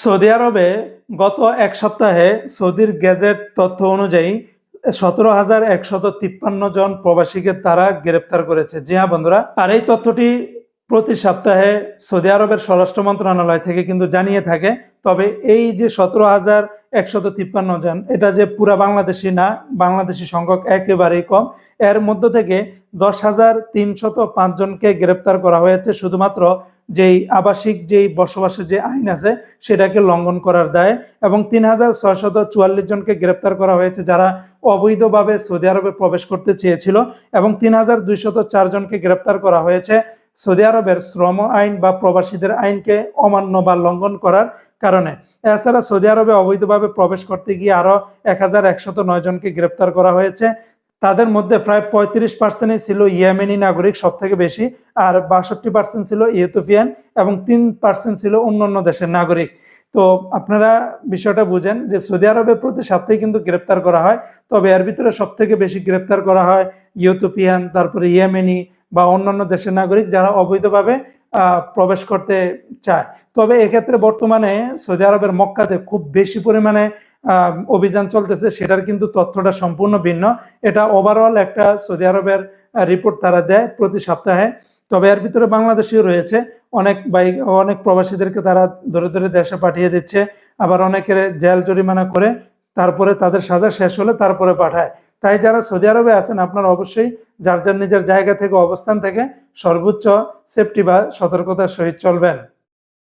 Saudi আরবে গত এক সপ্তাহে সৌদির গেজেট তথ্য অনুযায়ী সতেরো হাজার একশত তিপ্পান্ন জন প্রবাসীকে তারা গ্রেপ্তার করেছে। জি হ্যাঁ বন্ধুরা, আর এই তথ্যটি প্রতি সপ্তাহে সৌদি আরবের স্বরাষ্ট্র মন্ত্রণালয় থেকে কিন্তু জানিয়ে থাকে। তবে এই যে সতেরো হাজার একশত তিপ্পান্ন জন। এটা যে পুরা বাংলাদেশি না, বাংলাদেশি সংখ্যক একেবারেই কম। এর মধ্য থেকে দশ হাজার তিনশত পাঁচজনকে গ্রেপ্তার করা হয়েছে, শুধুমাত্র যেই আবাসিক যেই বসবাসের যে আইন আছে, সেটাকে লঙ্ঘন করার দায়ে। এবং তিন হাজার ছয়শত চুয়াল্লিশ জনকে গ্রেপ্তার করা হয়েছে, যারা অবৈধভাবে সৌদি আরবে প্রবেশ করতে চেয়েছিল। এবং তিন হাজার দুইশত চার জনকে গ্রেপ্তার করা হয়েছে, সৌদি আরবের শ্রম আইন বা প্রবাসীদের আইনকে অমান্য বা লঙ্ঘন করার কারণে। এছাড়া সৌদি আরবে অবৈধভাবে প্রবেশ করতে গিয়ে আরও এক হাজার একশত নয় জনকে গ্রেপ্তার করা হয়েছে। তাদের মধ্যে প্রায় পঁয়ত্রিশ পার্সেন্টই ছিল ইয়েমেনি নাগরিক সব থেকে বেশি, আর বাষট্টি পার্সেন্ট ছিল ইথোপিয়ান এবং তিন পার্সেন্ট ছিল অন্যান্য দেশের নাগরিক। তো আপনারা বিষয়টা বুঝেন যে সৌদি আরবে প্রতি সপ্তাহে কিন্তু গ্রেপ্তার করা হয়, তবে এর ভিতরে সব থেকে বেশি গ্রেপ্তার করা হয় ইউথোপিয়ান তারপরে ইয়েমেনি বা অন্যান্য দেশের নাগরিক যারা অবৈধভাবে প্রবেশ করতে চায়। তবে এক্ষেত্রে বর্তমানে সৌদি আরবের মক্কাতে খুব বেশি পরিমাণে অভিযান চলতেছে, সেটার কিন্তু তথ্যটা সম্পূর্ণ ভিন্ন। এটা ওভারঅল একটা সৌদি আরবের রিপোর্ট তারা দেয় প্রতি সপ্তাহে। তবে এর ভিতরে বাংলাদেশিও রয়েছে। অনেক বাইক অনেক প্রবাসীদেরকে তারা ধরে ধরে দেশে পাঠিয়ে দিচ্ছে। আবার অনেকের জেল জরিমানা করে তারপরে তাদের সাজা শেষ হলে তারপরে পাঠায়। তাই যারা সৌদি আরবে আছেন, আপনারা অবশ্যই যার যার নিজের জায়গা থেকে, অবস্থান থেকে সর্বোচ্চ সেফটি বা সতর্কতার সহিত চলবেন।